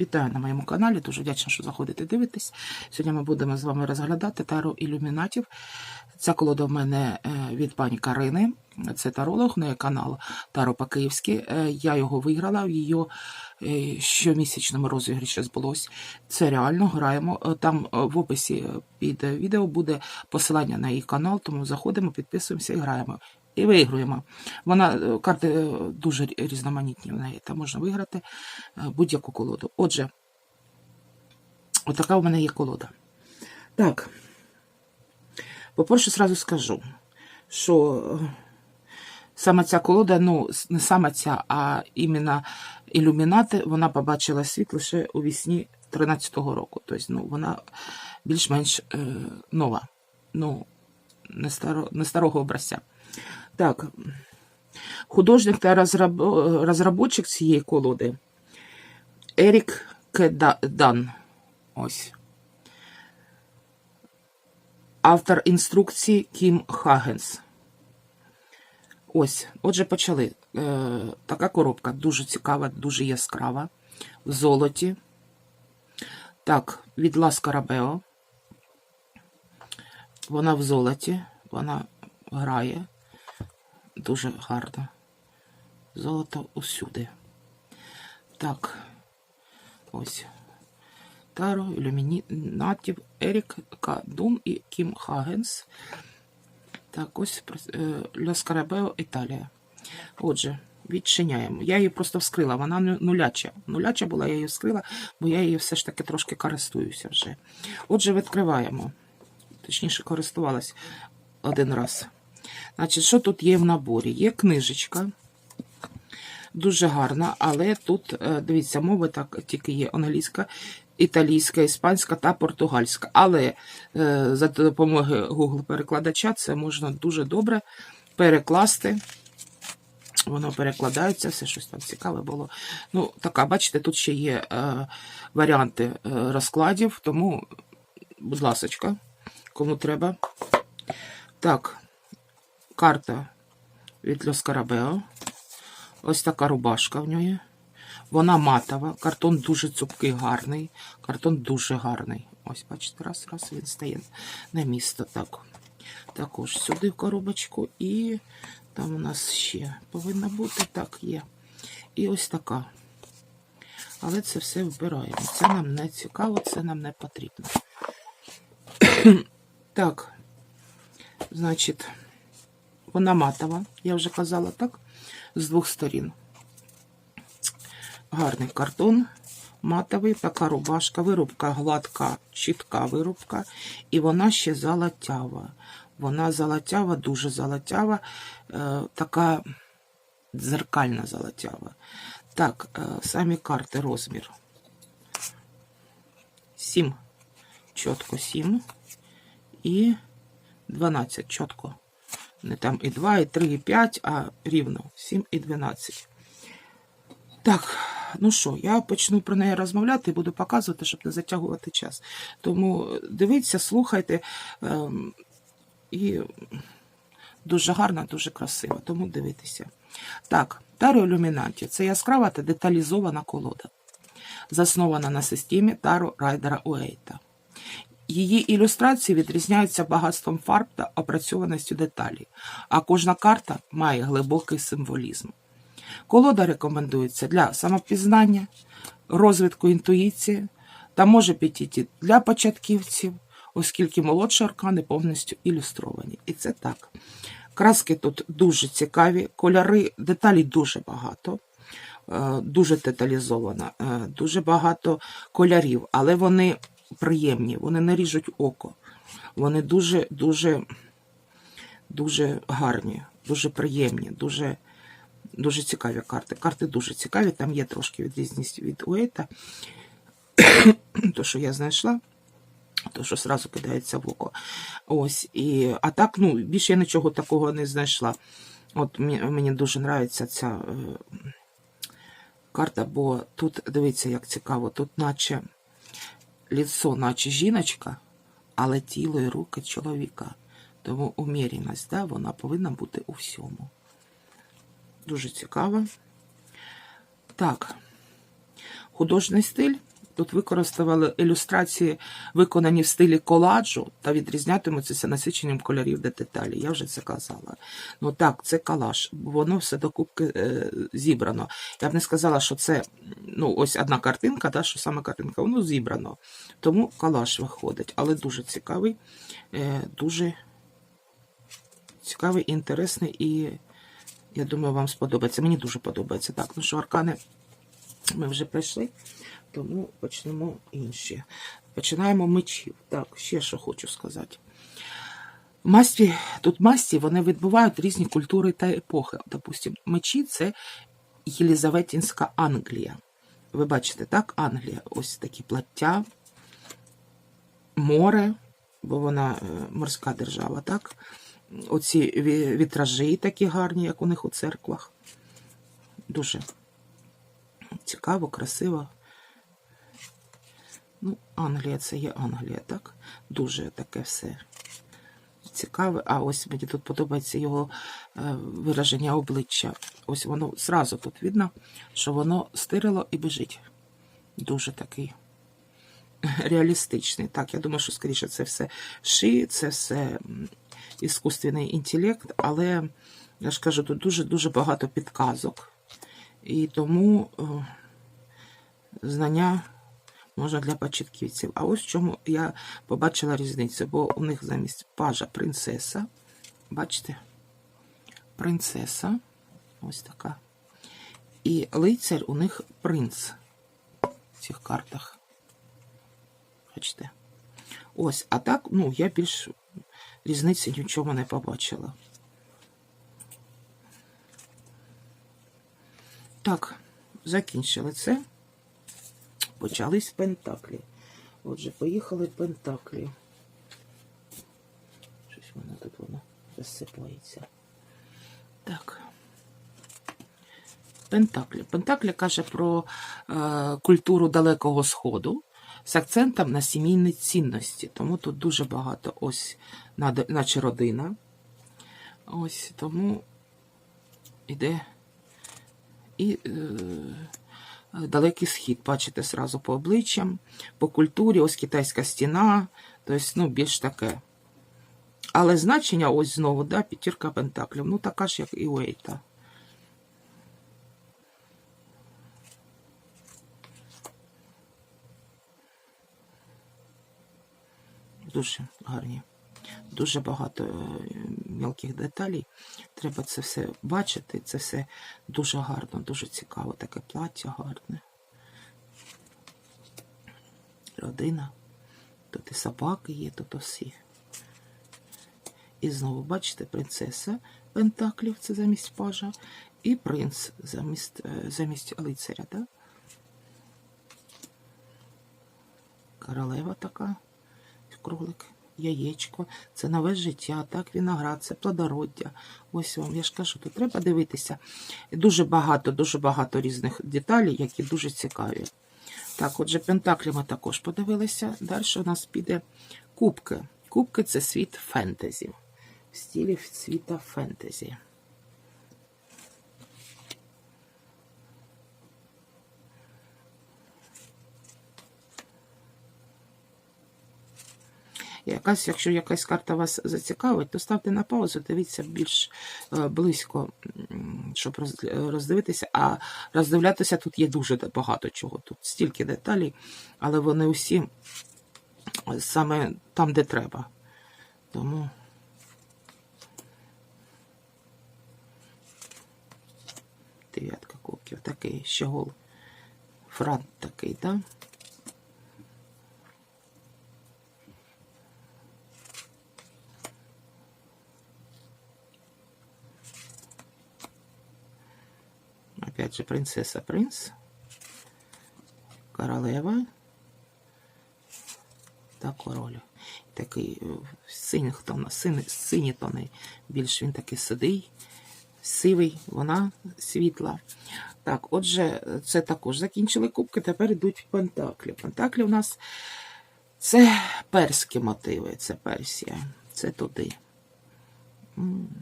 Вітаю на моєму каналі. Дуже вдячна, що заходите дивитесь. Сьогодні ми будемо з вами розглядати таро ілюмінатів. Ця колода в мене е, від пані Карини. Це таролог, на канал Таро по-київськи. Е, Я його виграла в її е, щомісячному розігріші збулось. Це реально граємо. Там в описі під відео буде посилання на її канал, тому заходимо, підписуємося і граємо. І виграємо. Вона е, карти е, дуже різноманітні в неї. Там можна виграти е, будь-яку колоду. Отже, отака у мене є колода. Так. По-перше, сразу скажу, що саме ця колода, ну, не саме ця, а іменно ілюмінати, вона побачила світ лише у вісні 13-го року. Тобто, ну, вона більш-менш е, нова. Ну, не старого образця. Так, художник та розробочик цієї колоди Ерік Кедан. Ось. Автор інструкції Кім Хагенс. Ось, отже, почали. Е, така коробка дуже цікава, дуже яскрава. В золоті. Так, від Лас Карабео. Вона в золоті, вона грає. Дуже гарно. Золото усюди. Так. Ось. Таро, ілюмінатів, Ерік К. І Кім Хагенс. Так, ось е, Ля Скарабео, Італія. Отже, відчиняємо. Я її просто вскрила, вона ну- нуляча. Нуляча була, я її вскрила, бо я її все ж таки трошки користуюся вже. Отже, відкриваємо. Точніше, користувалась один раз. Значить, що тут є в наборі? Є книжечка. Дуже гарна, але тут, е, дивіться, мови так тільки є англійська, італійська, іспанська та португальська. Але е, за допомогою Google перекладача це можна дуже добре перекласти. Воно перекладається, все щось там цікаве було. Ну, така, бачите, тут ще є е, варіанти е, розкладів, тому, будь ласочка, кому треба. Так, карта від Лос Карабео. Ось така рубашка в нього. Вона матова. Картон дуже цупкий, гарний. Картон дуже гарний. Ось, бачите, раз, раз він стає на місто. Так. Також сюди в коробочку. І там у нас ще повинна бути. Так, є. І ось така. Але це все вбираємо. Це нам не цікаво, це нам не потрібно. так. Значить, вона матова, я вже казала, так? З двох сторін. Гарний картон, матовий, така рубашка, вирубка гладка, чітка вирубка, і вона ще золотява. Вона золотява, дуже золотява, е, така дзеркальна золотява. Так, е, самі карти розмір. 7. Чітко 7. І 12 чітко. Не там і 2, і 3, і 5, а рівно 7 і 12. Так, ну що, я почну про неї розмовляти і буду показувати, щоб не затягувати час. Тому дивіться, слухайте. Ем, і дуже гарна, дуже красива, тому дивитися. Так, Таро Ілюмінаті це яскрава та деталізована колода, заснована на системі Таро Райдера Уейта. Її ілюстрації відрізняються багатством фарб та опрацьованістю деталей, а кожна карта має глибокий символізм. Колода рекомендується для самопізнання, розвитку інтуїції та може підійти для початківців, оскільки молодші аркани повністю ілюстровані. І це так. Краски тут дуже цікаві, кольори, деталей дуже багато, е, дуже деталізовано, е, дуже багато кольорів, але вони приємні, вони не ріжуть око. Вони дуже, дуже, гарні, дуже приємні, дуже, дуже цікаві карти. Карти дуже цікаві, там є трошки відрізність від Уейта, то, що я знайшла. То, що сразу кидається в око. Ось. І, а так, ну, більше я нічого такого не знайшла. От мені, мені дуже подобається ця е, карта, бо тут, дивіться, як цікаво, тут наче ліцо, наче жіночка, але тіло і руки чоловіка. Тому умірність, да, вона повинна бути у всьому. Дуже цікаво. Так, художній стиль тут використовували ілюстрації, виконані в стилі коладжу та відрізнятимуться насиченням кольорів та деталі. Я вже це казала. Ну так, це калаш, воно все докупки е, зібрано. Я б не сказала, що це ну, ось одна картинка, да, що саме картинка, воно зібрано. Тому калаш виходить, але дуже цікавий, е, дуже цікавий, інтересний і я думаю, вам сподобається. Мені дуже подобається. Так, ну що, аркани ми вже пройшли, тому почнемо інші. Починаємо мечів. Так, ще що хочу сказати. Масті, тут масті вони відбувають різні культури та епохи. Допустим, мечі це Єлізаветінська Англія. Ви бачите, так, Англія. Ось такі плаття, море, бо вона е, морська держава, так? Оці вітражі такі гарні, як у них у церквах. Дуже цікаво, красиво. Ну, Англія це є Англія, так? Дуже таке все цікаве. А ось мені тут подобається його е, вираження обличчя. Ось воно зразу тут видно, що воно стирило і біжить. Дуже такий реалістичний. Так, я думаю, що скоріше це все ши, це все іскусственний інтелект, але я ж кажу, тут дуже-дуже багато підказок. І тому е, знання можна для початківців. А ось в чому я побачила різницю, бо у них замість пажа принцеса. Бачите? Принцеса. Ось така. І лицар у них принц в цих картах. Бачите? Ось, а так, ну, я більш різниці ні в чому не побачила. Так, закінчили це. Почались пентаклі. Отже, поїхали пентаклі. Щось воно тут воно розсипається. Так. Пентаклі. Пентаклі каже про е, культуру Далекого Сходу з акцентом на сімейні цінності. Тому тут дуже багато ось, наче родина. Ось тому іде і е, далекий схід. Бачите, зразу по обличчям, по культурі, ось китайська стіна, тобто, ну, більш таке. Але значення ось знову, да, п'ятірка пентаклів. Ну, така ж, як і у Ейта. Дуже гарні. Дуже багато е, мілких деталей. Треба це все бачити. Це все дуже гарно, дуже цікаво. Таке плаття гарне. Родина. Тут і собаки є, тут усі. І знову, бачите, принцеса Пентаклів, це замість пажа, і принц замість, е, замість лицаря. Да? Королева така, кролик, яєчко, це нове життя, так, виноград, це плодороддя. Ось вам, я ж кажу, то треба дивитися. Дуже багато, дуже багато різних деталей, які дуже цікаві. Так, отже, пентаклі ми також подивилися. Далі у нас піде кубки. Кубки це світ фентезі. В стілі світа фентезі. Якась, якщо якась карта вас зацікавить, то ставте на паузу, дивіться більш е, близько, щоб роздивитися. А роздивлятися тут є дуже багато чого. Тут стільки деталей, але вони усі саме там, де треба. Тому. Дев'ятка кубків. Такий щегол. Франт такий, так? Да? Же, принцесса, принц, королева та король. Такий е, в синіх тонах, сині, тони. Більш він такий сидий, сивий, вона світла. Так, отже, це також закінчили кубки, тепер йдуть пентаклі. Пентаклі у нас це перські мотиви, це Персія, це туди.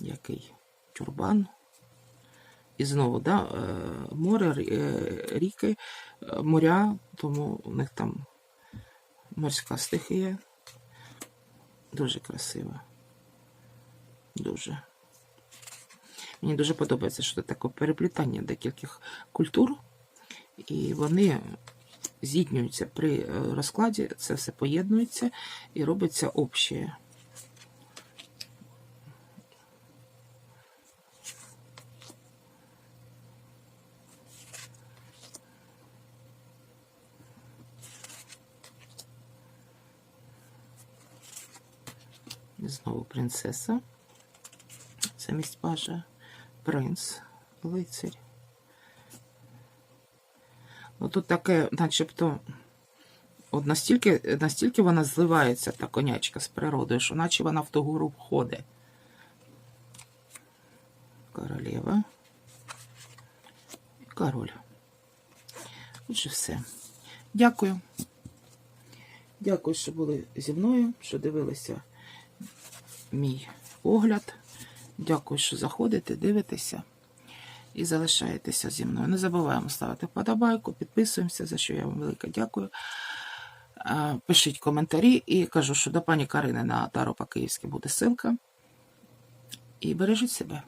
Який тюрбан І знову, да, е, море, е, ріки, е, моря, тому у них там морська стихія. Дуже красиво. Дуже. Мені дуже подобається, що це таке переплітання декількох культур, і вони з'єднуються при розкладі, це все поєднується і робиться общее. Знову принцеса. Замість пажа. Принц, лицарь. Ну тут таке, начебто, от настільки, настільки вона зливається, та конячка з природою, що наче вона в ту гору входить. Королева. І король. Отже, все. Дякую. Дякую, що були зі мною, що дивилися мій огляд. Дякую, що заходите, дивитеся і залишаєтеся зі мною. Не забуваємо ставити вподобайку, підписуємося, за що я вам велике дякую. Пишіть коментарі і кажу, що до пані Карини на Таро по-київськи буде ссылка. І бережіть себе.